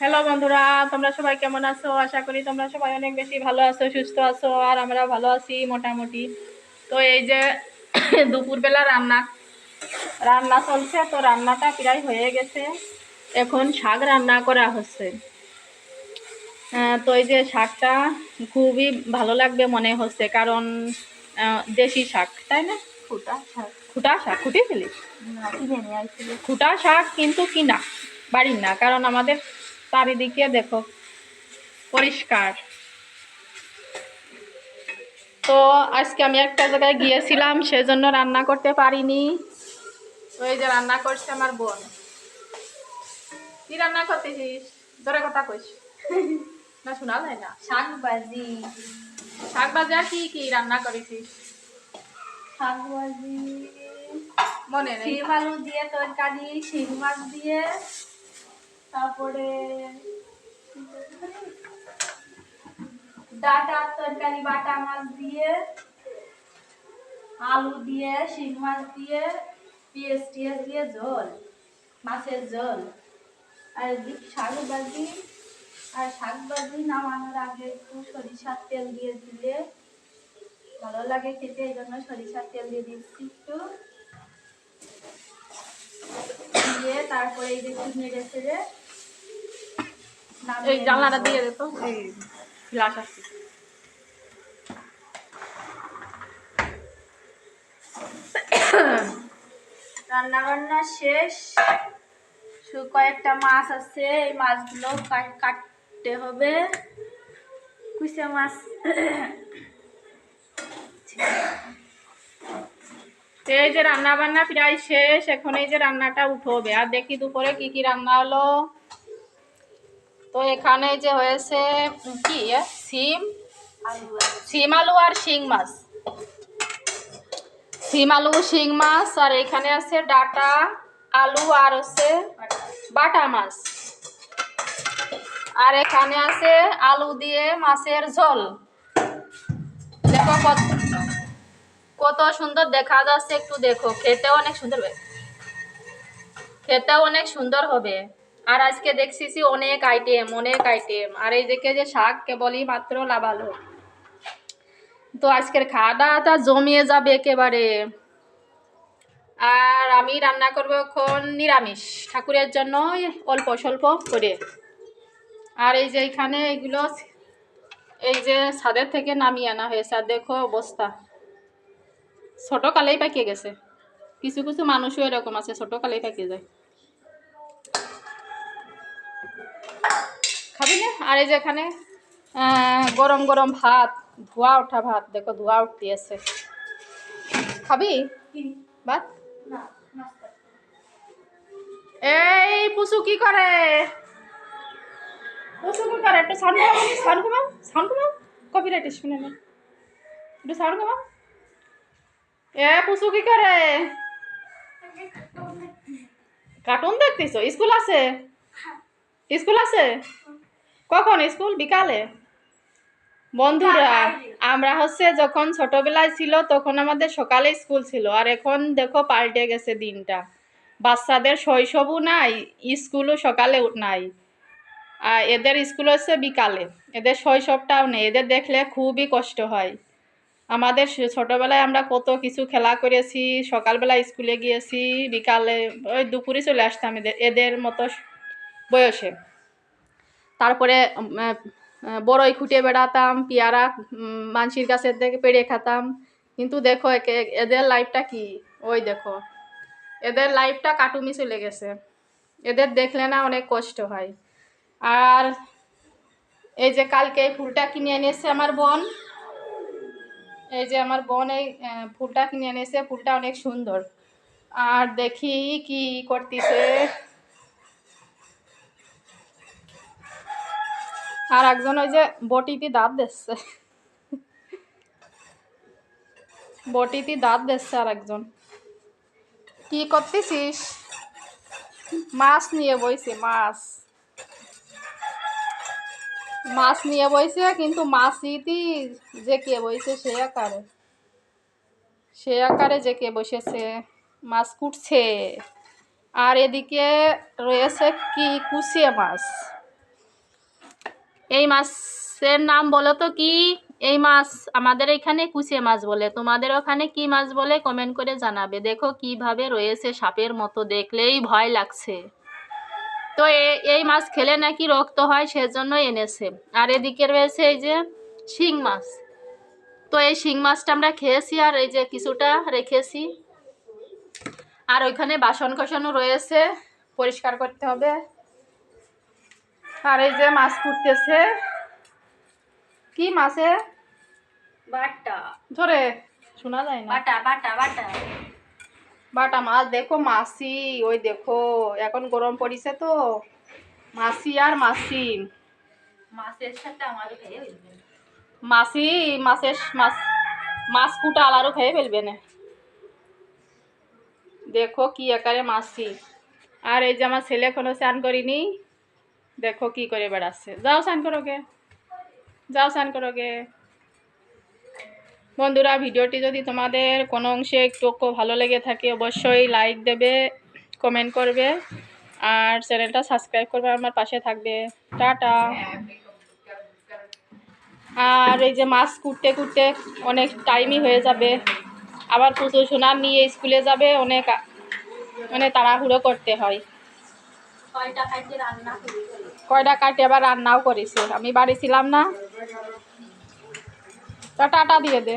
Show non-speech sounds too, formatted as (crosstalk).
Hello বন্ধুরা তোমরা সবাই কেমন আছো? আশা করি তোমরা সবাই অনেক বেশি ভালো আছো সুস্থ আছো আর আমরা ভালো আছি মোটামুটি। তো এই যে (coughs) দুপুরবেলা রান্না রান্না চলছে তো রান্নাটা প্রায় হয়ে গেছে। এখন শাক রান্না করা হচ্ছে। তো এই যে শাকটা খুবই ভালো লাগবে মনে হচ্ছে কারণ দেশি শাক তাই না? ফুটা শাক। খুটা শাক খুঁটিয়েছিলি না কিনে খুটা শাক কিন্তু কিনা বাড়ির না কারণ আমাদের চারিদিকে দেখো পরিষ্কার। তো আজকে আমি একটা জায়গায় গিয়েছিলাম সেজন্য রান্না করতে পারিনি। এই যে রান্না করছে আমার বোন। কি রান্না করতেছিস? ধরে কথা কইস। না শোনা যায় না। শাক ভাজি শাক ভাজা কি কি রান্না করেছিস? শাক ভাজি মনে নেই। শিম আলু দিয়ে তরকারি শিম মাছ দিয়ে। তারপরে ডাটার তরকারি, বাটা মাছ দিয়ে, আলু দিয়ে শিম মাছ দিয়ে, পেঁয়াজ টিয়াজ দিয়ে ঝোল, মাছের ঝোল। আর শাক ভাজি আর শাক ভাজি নামানোর আগে একটু সরিষার তেল দিয়ে দিলে ভালো লাগে খেতে এই জন্য সরিষার তেল দিয়ে দিচ্ছি একটু। দিয়ে তারপরে এই যে রেখে যে এই জানলাটা দিয়ে দে তো। এই আসছে। রান্না বান্না শেষ কয়েকটা মাছ আছে এই মাছগুলো কাটতে হবে। কুইসা মাছ। এই যে রান্না বান্না প্রায় শেষ এখন এই যে রান্নাটা উঠবে। আর দেখি দুপুরে কি কি রান্না হলো। তো এখানে যে হয়েছে কি? সিম? সিম আলু আর শিং মাছ। সিম আলু, শিং মাছ, আর এখানে আছে ডাটা, আলু, আর হচ্ছে বাটা মাছ। আর এখানে আছে আলু দিয়ে মাছের ঝোল। দেখো কত কত সুন্দর দেখা যাচ্ছে, একটু দেখো। খেতেও অনেক সুন্দর খেতেও অনেক সুন্দর হবে। আর আজকে দেখছিছি অনেক আইটেম অনেক আইটেম আর এই দেখে যে শাক কেবলই মাত্র লাভালো। তো আজকের খাওয়া দাওয়াটা জমিয়ে যাবে একেবারে। আর আমি রান্না করব এখন নিরামিষ, ঠাকুরের জন্য অল্প স্বল্প করে। আর এই যে এখানে এগুলো এই যে ছাদের থেকে নামিয়ে আনা হয়েছে, আর দেখো অবস্থা। ছোট কালেই পাকিয়ে গেছে। কিছু কিছু মানুষও এরকম আছে ছোট কালেই পাকিয়ে যায় খাবি না আর এই যেখানে গরম গরম ভাত, ধোয়া ওঠা ভাত, দেখো ধোয়া উঠতে আছে খাবি? ভাত? এই পুসু কি করে? পুসু কি করে? একটু সাউন্ড কমাও সাউন্ড কমাও সাউন্ড কমাও কপিরাইট শুনে না। একটু সাউন্ড কমাও এ পুসু কি করে? কার্টুন দেখতেছো? স্কুল আছে? স্কুল আছে? কখন? স্কুল? বিকালে। বন্ধুরা আমরা হচ্ছে যখন ছোটবেলায় ছিল তখন আমাদের সকালে স্কুল ছিল। আর এখন দেখো পাল্টে গেছে দিনটা। বাচ্চাদের শৈশবও নাই স্কুলও সকালে নাই। আর এদের স্কুল হচ্ছে বিকালে। এদের শৈশবটাও নেই। এদের দেখলে খুবই কষ্ট হয়। আমাদের ছোটবেলায় আমরা কত কিছু খেলা করেছি। সকালবেলা স্কুলে গিয়েছি বিকালে ওই দুপুরে চলে আসতাম এদের এদের মতো বয়সে। তারপরে বড়ই খুঁটে বেড়াতাম, পেয়ারা মানসির গাছের থেকে পেড়ে খেতাম। কিন্তু দেখো, একে- এদের লাইফটা কি? ওই দেখো, এদের লাইফটা কাটুমি চলে গেছে। এদের দেখলে না অনেক কষ্ট হয়। আর এই যে কালকে এই ফুলটা কিনে এনেছে আমার বোন, এই যে আমার বোন এই ফুলটা কিনে এনেছে, ফুলটা অনেক সুন্দর। আর দেখি কি করতেছে। আর একজন ওই যে বটিতে দাঁত দিচ্ছে। বটিতে দাঁত দিচ্ছে আর একজন। কি করতেছিস? মাছ নিয়ে বইছে, মাছ। মাছ নিয়ে বইছে, কিন্তু মাছইতি যে কে বইছে সে আকারে। সে আকারে যে কে বসেছে, মাছ কুটছে। আর এদিকে রয়েছে কি কুচিয়ে মাছ? এই মাছের নাম বলো তো কি? এই মাছ আমাদের এখানে কুচে মাছ বলে। তোমাদের ওখানে কি মাছ বলে কমেন্ট করে জানাবে। দেখো কীভাবে রয়েছে সাপের মতো দেখলেই ভয় লাগছে। তো এই মাছ খেলে নাকি রক্ত হয় সেজন্য এনেছে। আর এদিকে রয়েছে এই যে শিং মাছ। তো এই শিং মাছটা আমরা খেয়েছি আর এই যে কিছুটা রেখেছি। আর ওইখানে বাসন কোসনও রয়েছে, পরিষ্কার করতে হবে। আর এই যে মাছ ফুটতেছে। কি মাছে বাটা। ধরে। শোনা যায় না। বাটা বাটা বাটা। বাটা মাছ দেখো মাসি ওই দেখো এখন গরম পড়িছে তো। মাসি আর মাসি মাছের সাথে আমারও খেয়ে মাসি মাছের মাছ মাছ কুটা আলারও খেয়ে ফেলবে না। দেখো কি আকারে মাসি আর এই যে আমার ছেলে এখনও স্নান করিনি। দেখো কি করে বেড়াচ্ছে। যাও স্নান করোগে যাও স্নান করোগে বন্ধুরা, ভিডিওটি যদি তোমাদের কোনো অংশে একটু ভালো লেগে থাকে, অবশ্যই লাইক দেবে কমেন্ট করবে, আর চ্যানেলটা সাবস্ক্রাইব করবে, আমার পাশে থাকবে। টাটা। আর এই যে মাছ কুটতে কুটতে অনেক টাইমই হয়ে যাবে। আবার প্রচুর সোনার নিয়ে স্কুলে যাবে, অনেক মানে তাড়াহুড়ো করতে হয়। কয়টা কাটে আবার রান্নাও করেছে। আমি বাড়ি ছিলাম না। টাটা দিয়ে দে।